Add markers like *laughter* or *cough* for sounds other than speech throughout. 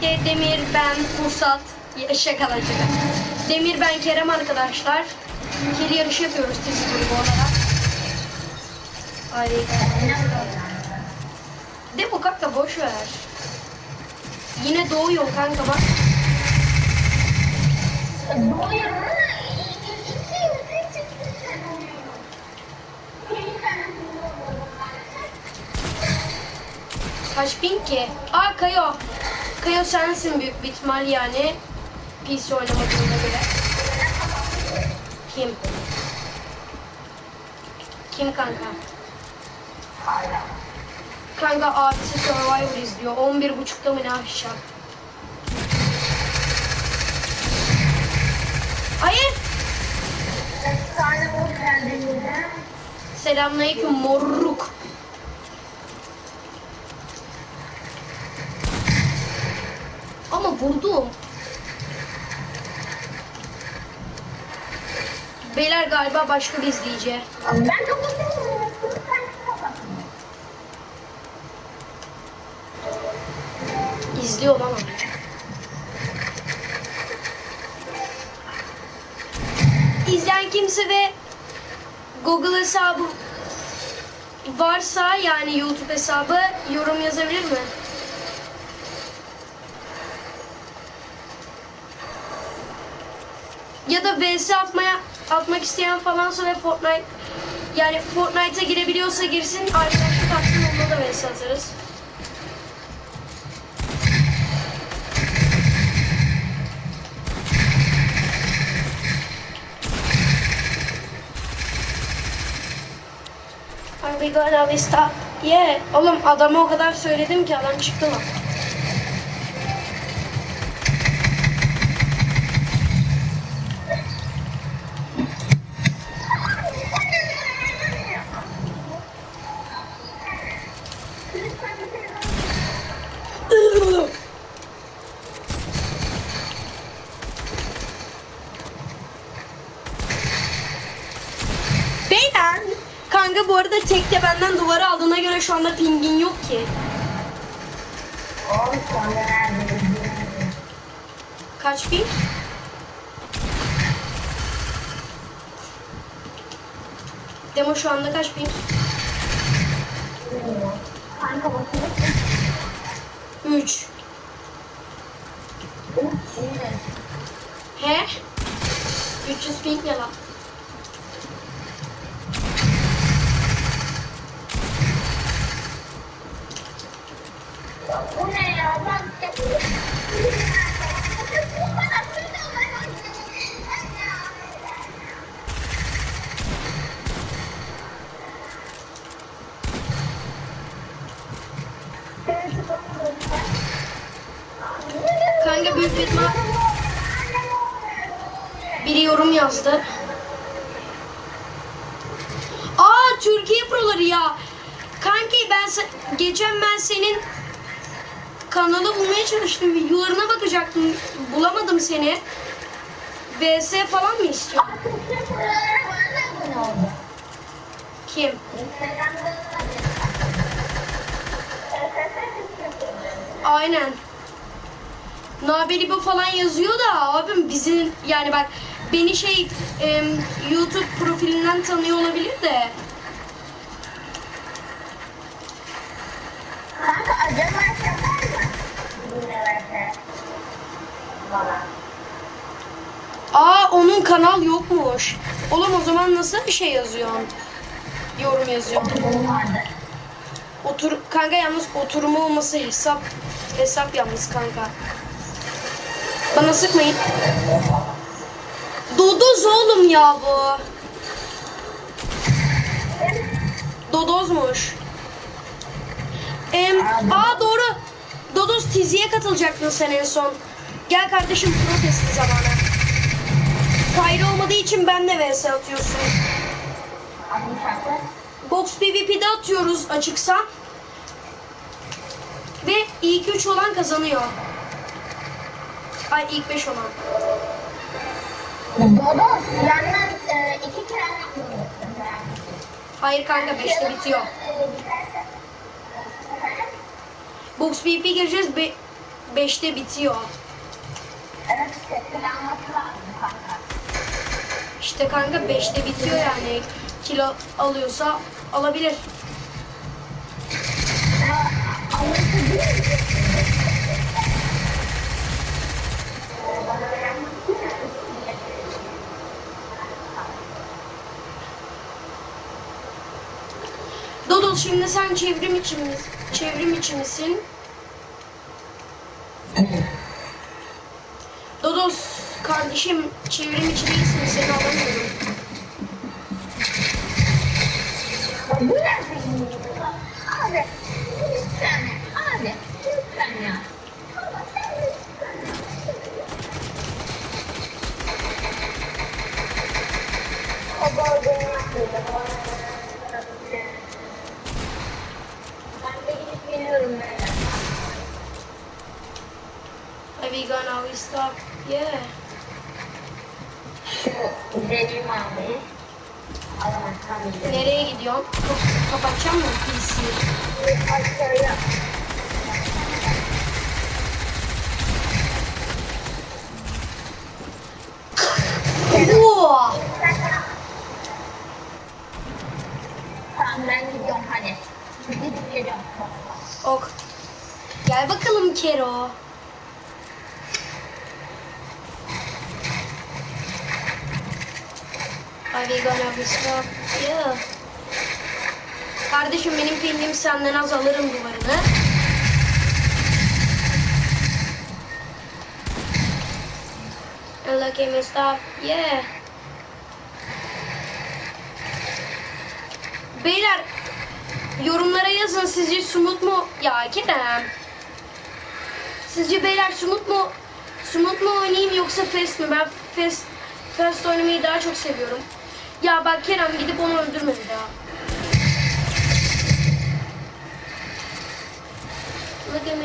Demir, ben, Pusat, Ya, şaka lan şaka. Demir, ben, Kerem arkadaşlar. İkili yarış yapıyoruz dizi grubu olarak. Ay. Demo kanka boş ver. Yine doğuyor kanka bak. Kaç bin ki? Aa Kayo. Kayo sensin büyük bir ihtimal yani. PC oynamadığına göre. Kim? Kim kanka? Kanka abisi Survivor izliyor. 11.30'da mı ne akşam? Hayır. Selamünaleyküm morruk. Vurdum. Beyler galiba başka bir izleyici. Ben. İzliyor lan onu. İzleyen kimse ve Google hesabı varsa yani YouTube hesabı yorum yazabilir mi? Ya da VS atmaya atmak isteyen falansa ve Fortnite yani Fortnite'a girebiliyorsa girsin arkadaşlık atsın onunla da VS atarız. Are we gonna be stop? Yeah. Oğlum adama o kadar söyledim ki adam çıktı lan. Beyler. Kanka bu arada tek de benden duvarı göre şu anda pingin yok ki. Oğlum sonra nerede? Kaç ping? Demo şu anda kaç ping? Kanka bakıyor. 3. Şimdi. He? 300 ping ne lan? Kanka büyük bir ihtimal biri yorum yazdı. Aa Türkiye proları ya. Kanki ben geçen ben senin kanalı bulmaya çalıştım. Videolarına bakacaktım. Bulamadım seni. VS falan mı istiyor? Kim? Aynen. Nabeli bu falan yazıyor da abim bizim yani bak beni şey em, YouTube profilinden tanıyor olabilir de Kanka acaba. Aa onun kanal yokmuş. Oğlum o zaman nasıl bir şey yazıyorsun? Yorum yazıyorsun. Otur kanka yalnız oturumu olması hesap hesap yalnız kanka. Bana sıkmayın. Dodoz oğlum ya bu. Dodozmuş. Em, aa doğru. Dodoz tiziye katılacaktın sen en son. Gel kardeşim protesti zamanı. Kaydı olmadığı için ben de vs atıyorsun. Box PvP'de atıyoruz açıksa. Ve ilk 3 olan kazanıyor. Ay ilk 5 olan. Dodos yalnız e, iki kere. Hayır kanka 5'te bitiyor. Box PvP gireceğiz. 5'te bitiyor. Evet. İşte kanka 5'te bitiyor yani. Kilo alıyorsa alabilir. Ya, Alması değil mi? Dodol şimdi sen çevrim içi mi- çevrim içi misin? Dodos kardeşim çevrim içi değilsin seni alamıyorum. Bu ne senin? Abi lütfen abi lütfen ya. Baba, sen lütfen. O bölgeyi yapmayacak. Ben de gidip geliyorum böyle. Are we gonna we stop? Yeah. Şu deneyim abi. Alamazsam gidelim. Nereye gidiyorsun? Kap- kapatacağım mı PC'yi? Aşağıya. Oo! Tamam ben gidiyorum hadi. Gidip geliyorum. Ok. Gel bakalım Kero. Are we gonna be stop? Yeah. Kardeşim benim pingim senden az alırım duvarını. At me stop. Yeah. Beyler yorumlara yazın sizce Sumut mu? Ya Kerem. Sizce beyler Sumut mu? Sumut mu oynayayım yoksa Fest mi? Ben Fest, Fest oynamayı daha çok seviyorum. Ya bak Kerem gidip onu öldürme bir daha. Look at me.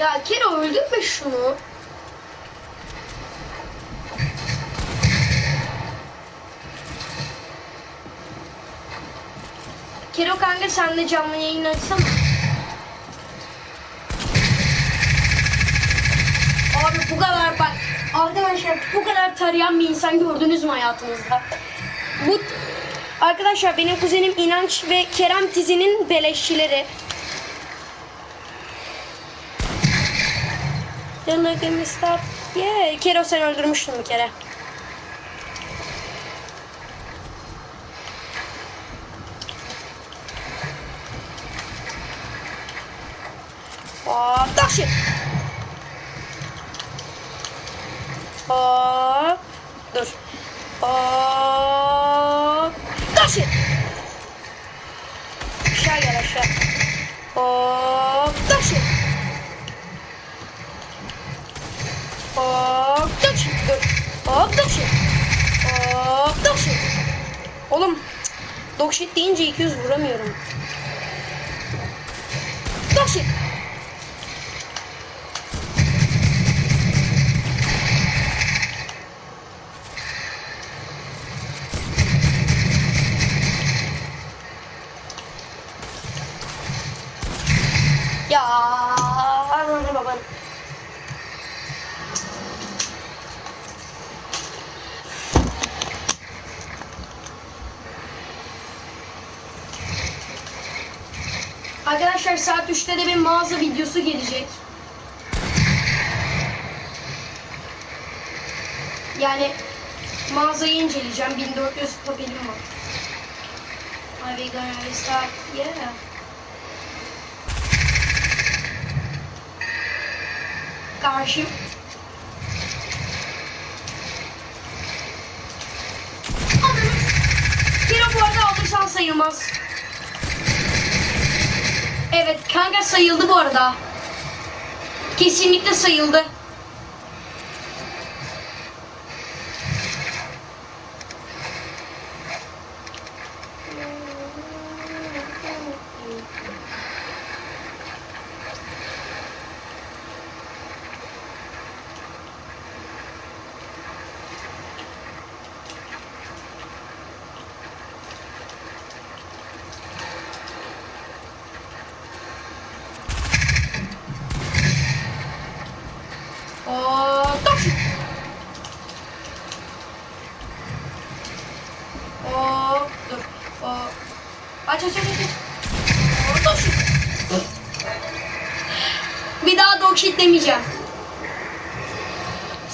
Ya Kero öldürme şunu. Kero kanka sen de canlı yayın açsana. Abi bu kadar bak arkadaşlar bu kadar tarayan bir insan gördünüz mü hayatınızda? Bu arkadaşlar benim kuzenim İnanç ve Kerem Tizi'nin beleşçileri. Stop. Yeah, Kero sen öldürmüştün bir kere. Shit. Hop, dur. Hop, shit. Aşağı gel aşağı. Hop, shit. Hop, shit. Dur. Hop, shit. Hop, shit. Oğlum, cık, dog shit deyince 200 vuramıyorum. Ya ananı babanı. Arkadaşlar saat 3'te de bir mağaza videosu gelecek. Yani mağazayı inceleyeceğim. 1400 papelim var. Are we gonna restart? Yeah. Ananı. Kero bu arada alırsan sayılmaz. Evet kanka sayıldı bu arada. Kesinlikle sayıldı.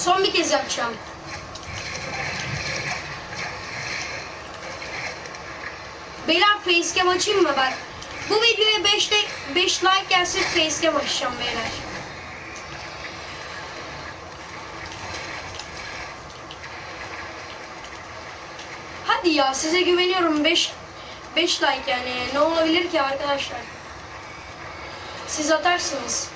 Son bir kez yapacağım. Beyler facecam açayım mı bak. Bu videoya 5 like, 5 like gelse facecam açacağım beyler. Hadi ya size güveniyorum 5 5 like yani ne olabilir ki arkadaşlar? Siz atarsınız.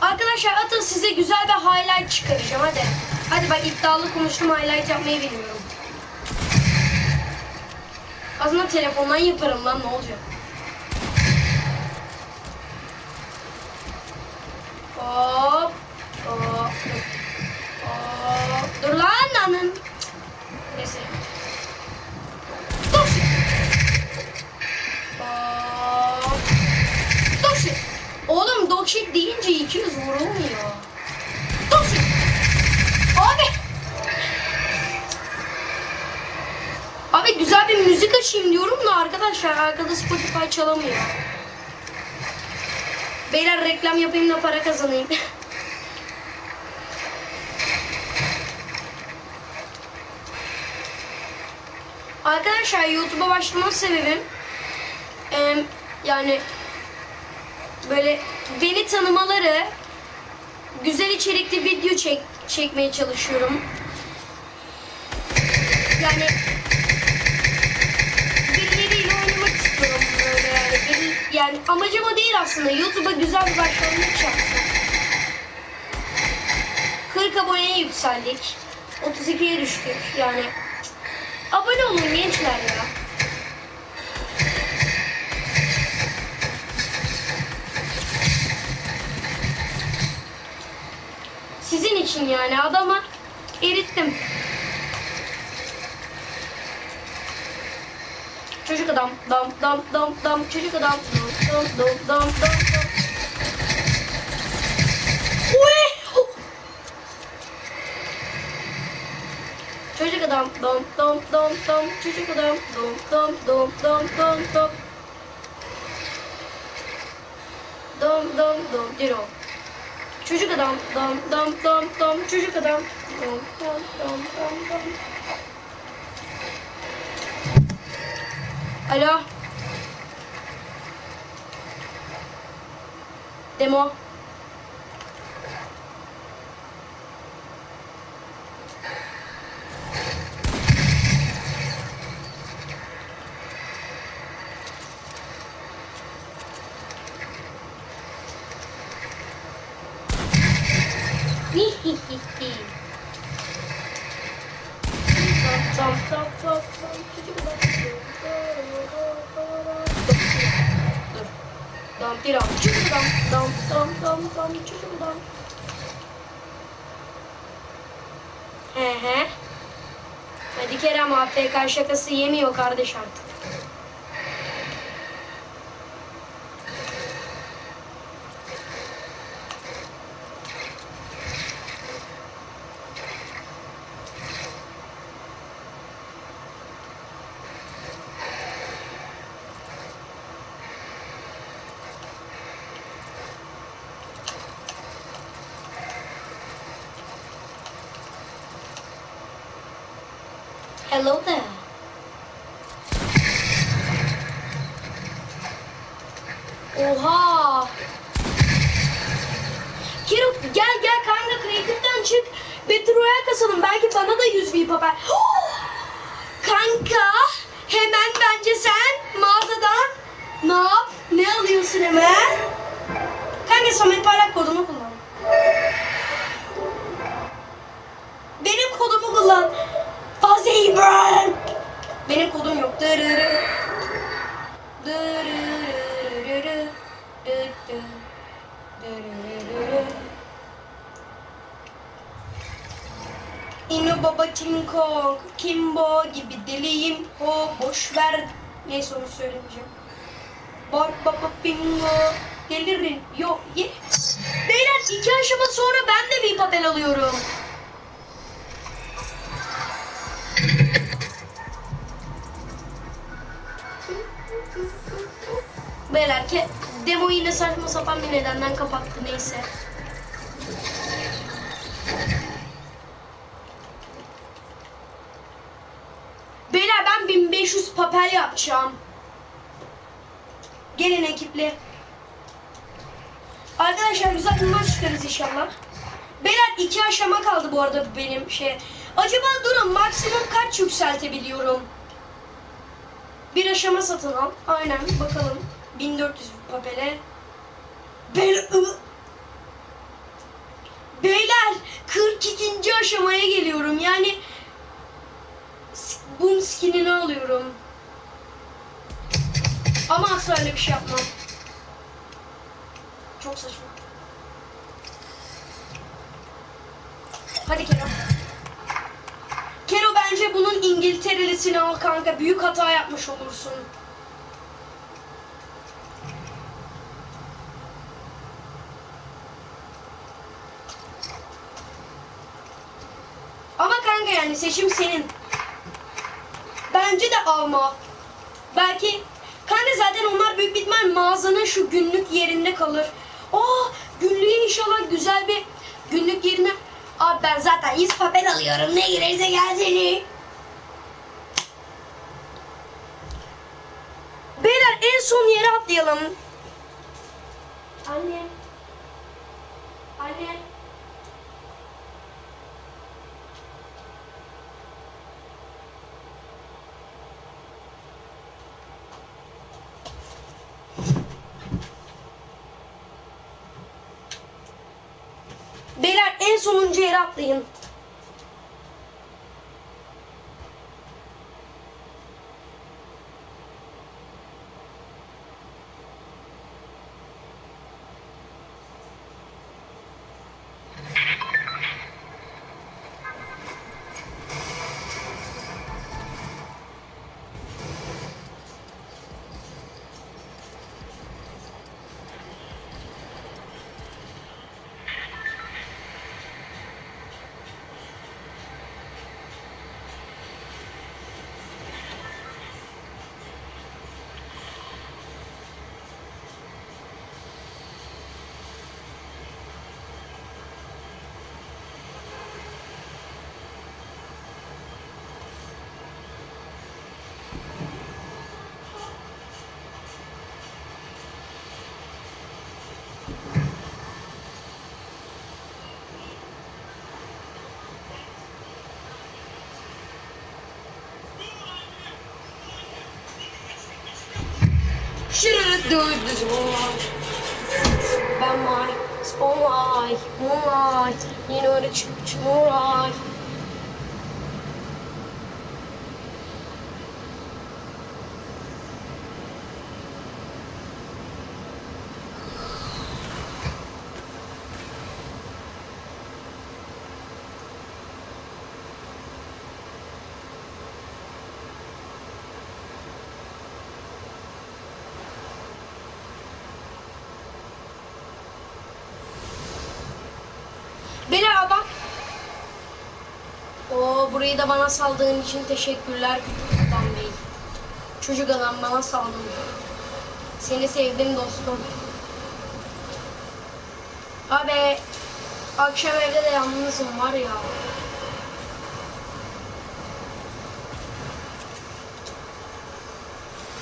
Arkadaşlar atın size güzel bir highlight çıkaracağım hadi. Hadi bak iddialı konuştum highlight yapmayı bilmiyorum. Aslında telefondan yaparım lan ne olacak? Hop. Hop. Hop. Dur lan anın. Neyse. Hop. Dur. Oğlum dogshit deyince 200 vurulmuyor. Dur. Abi. Abi güzel bir müzik açayım diyorum da arkadaşlar arkada Spotify çalamıyor. Beyler reklam yapayım da para kazanayım. *laughs* Arkadaşlar YouTube'a başlama sebebim yani böyle beni tanımaları güzel içerikli video çek, çekmeye çalışıyorum. Yani yani amacım o değil aslında. YouTube'a güzel bir başlangıç yaptım. 40 aboneye yükseldik. 32'ye düştük yani. Abone olun gençler ya. Sizin için yani adama erittim. Çocuk adam dam dam dam dam çocuk adam dom dom dom dom dom. Çocuk adam dom dom dom dom. Çocuk adam dom dom dom dom dom dom. Dom dom dom diro. Çocuk adam dom dom dom dom. Çocuk adam dom dom dom dom dom. Alo. でも。ヒヒヒヒ。ンンンン Dam adam. Dam dam dam dam çocuk adam. He he. Hadi Kerem AFK şakası yemiyor kardeş artık. Hello there. Oha. Kiro gel gel kanka kreatiften çık. Battle Royale kasalım. Belki bana da 100 VIP haber. *gasps* kanka hemen bence sen mağazadan ne yap? Ne alıyorsun hemen? Kanka Samet Parlak kodunu kullan. Benim kodumu kullan. İbrahim. Benim kodum yok. Dırırı. Dıdı. Dırırırırı. İno baba King Kong, Kimbo gibi deliyim. Ho boş ver. Neyse onu söylemeyeceğim. Bar baba bingo. Delirin. Yok ye. Beyler iki aşama sonra ben de bir papel alıyorum. Beyler ki demo yine saçma sapan bir nedenden kapattı neyse. Beyler ben 1500 papel yapacağım. Gelin ekipli. Arkadaşlar güzel maç çıkarız inşallah. Beyler iki aşama kaldı bu arada benim şey. Acaba durun maksimum kaç yükseltebiliyorum? Bir aşama satın al. Aynen bakalım. 1400 papele. Beyler, Beyler 42. aşamaya geliyorum. Yani bunun skinini alıyorum. Ama asla öyle bir şey yapmam. Çok saçma. Hadi Kero. Kero bence bunun İngilterelisini al kanka. Büyük hata yapmış olursun. Ama kanka yani seçim senin. Bence de alma. Belki kanka zaten onlar büyük bir mağazanın şu günlük yerinde kalır. Aa günlüğe inşallah güzel bir günlük yerine. Abi ben zaten 100 papel alıyorum. Ne girerse gelsin. Beyler en son yere atlayalım. Anne. Anne. Beyler en sonuncu yere dördüz bunlar. Ben Mari, You know Mari, yeni öyle çıkmış Mari. Burayı da bana saldığın için teşekkürler küçük bey. Çocuk adam bana saldın. Seni sevdim dostum. Abi akşam evde de yalnızım var ya.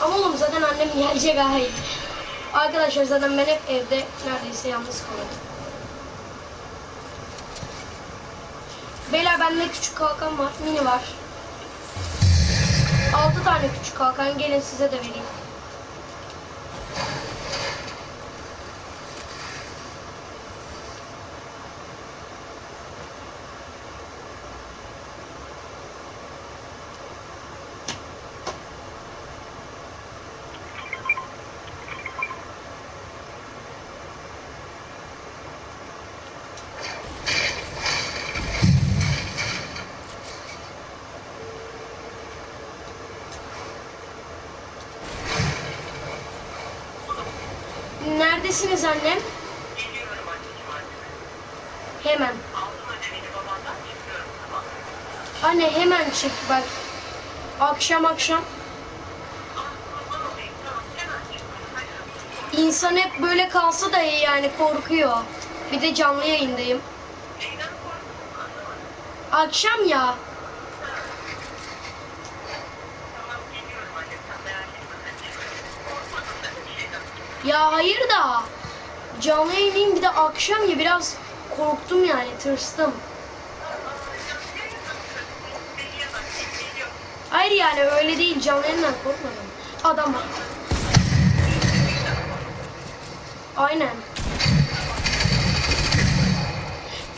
Ama oğlum zaten annem gelecek ay. Arkadaşlar zaten ben hep evde neredeyse yalnız kalıyorum. Beyler bende küçük kalkan var, mini var. 6 tane küçük kalkan gelin size de vereyim. Neredesiniz annem? Geliyorum anneciğim anne. Hemen. Anne hemen çık bak. Akşam akşam. İnsan hep böyle kalsa da iyi yani korkuyor. Bir de canlı yayındayım. Neyden korktun. Akşam ya. Tamam geliyorum anne sen merak etme. Ben korkmadın da bir şeyden. Ya hayır da. Canlı yayındayım bir de akşam ya biraz korktum yani tırstım. Hayır yani öyle değil canlı yayından korkmadım. Adam. Aynen.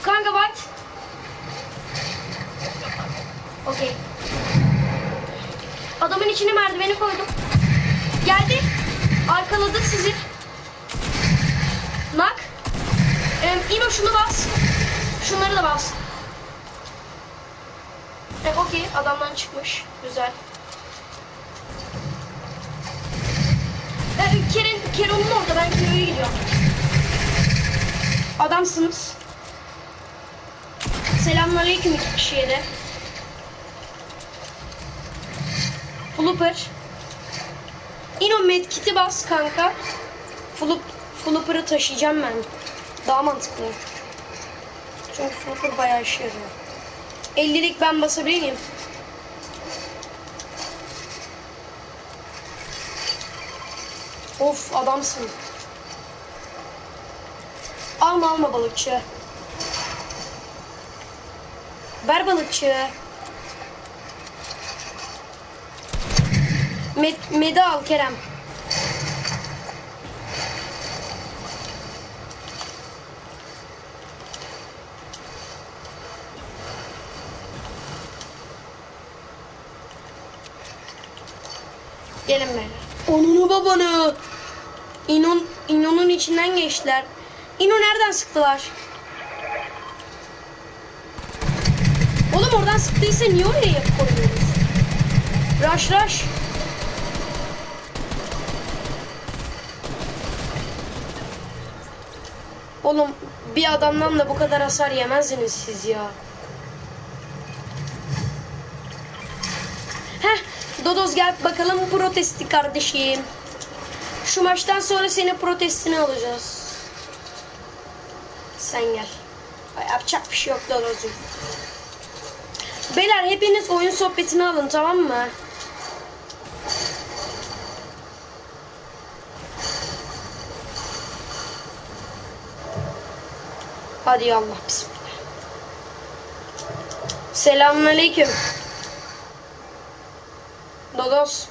Kanka bak. Okey. Adamın içine merdiveni koydum. Geldi. Arkaladı sizi. Nak. Ee, İno şunu bas. Şunları da bas. E, okey adamdan çıkmış. Güzel. E, Keren, Keron'un orada ben Kero'ya gidiyorum. Adamsınız. Selamünaleyküm iki kişiye de. Flooper. İno medkit'i bas kanka. Floop, Flooper'ı taşıyacağım ben. Daha mantıklı. Çünkü Flooper bayağı işe yarıyor. 50'lik ben basabilir miyim? Of adamsın. Alma alma balıkçı. Ver balıkçı. Med, medi al Kerem. Gelin beyler. Onunu babanı. İnon, İno'nun içinden geçtiler. İno nereden sıktılar? Oğlum oradan sıktıysa niye oraya koyuyoruz? Rush rush. Oğlum bir adamdan da bu kadar hasar yemezdiniz siz ya. Heh, Dodoz gel bakalım protesti kardeşim. Şu maçtan sonra senin protestini alacağız. Sen gel. Ay, Yapacak bir şey yok Dodoz'um. Beyler hepiniz oyun sohbetini alın tamam mı? Hadi Allah bismillah. Selamünaleyküm. Dodos.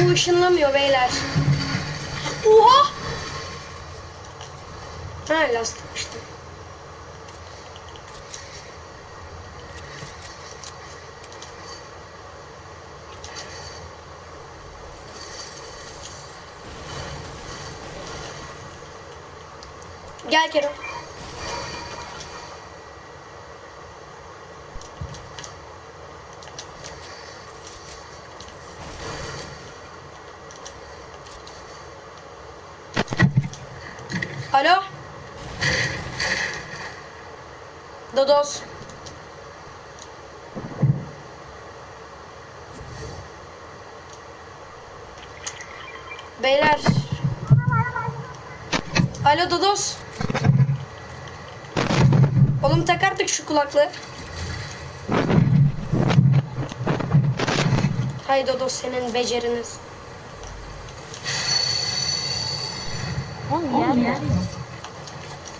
Bu ışınlamıyor beyler. Oha! Ha lastik işte. Gel Kerem. Alo. Dodos. Beyler. Alo Dodos. Oğlum tak artık şu kulaklığı. Hay Dodos senin beceriniz.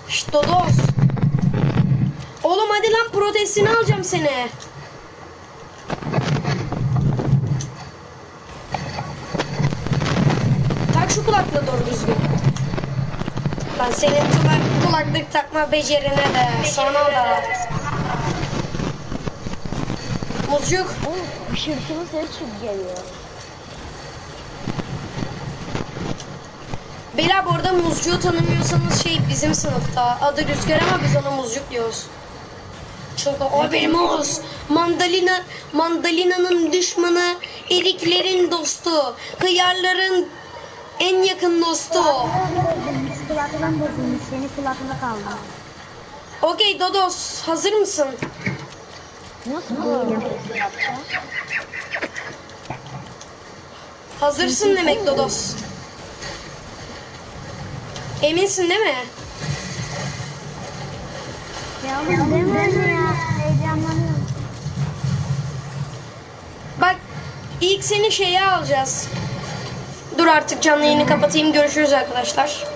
Şşt Dodos. Oğlum hadi lan protestini alacağım seni. Tak şu kulaklığı doğru düzgün. Lan senin kulak, kulaklık takma becerine de sana da. Muzcuk. Oğlum hışırtılı ses çok geliyor. Beyler bu arada muzcuğu tanımıyorsanız şey bizim sınıfta. Adı Rüzgar ama biz ona muzcuk diyoruz. Çünkü o bir muz. Mandalina, mandalina'nın düşmanı, eriklerin dostu, hıyarların en yakın dostu. Kulaklıdan bozulmuş. Senin kulaklığında kaldı. Okey Dodos hazır mısın? Nasıl yapacağız? Hazırsın demek Dodos. Eminsin değil mi? Ya oğlum ya. Bak ilk seni şeye alacağız. Dur artık canlı yayını kapatayım. Görüşürüz arkadaşlar.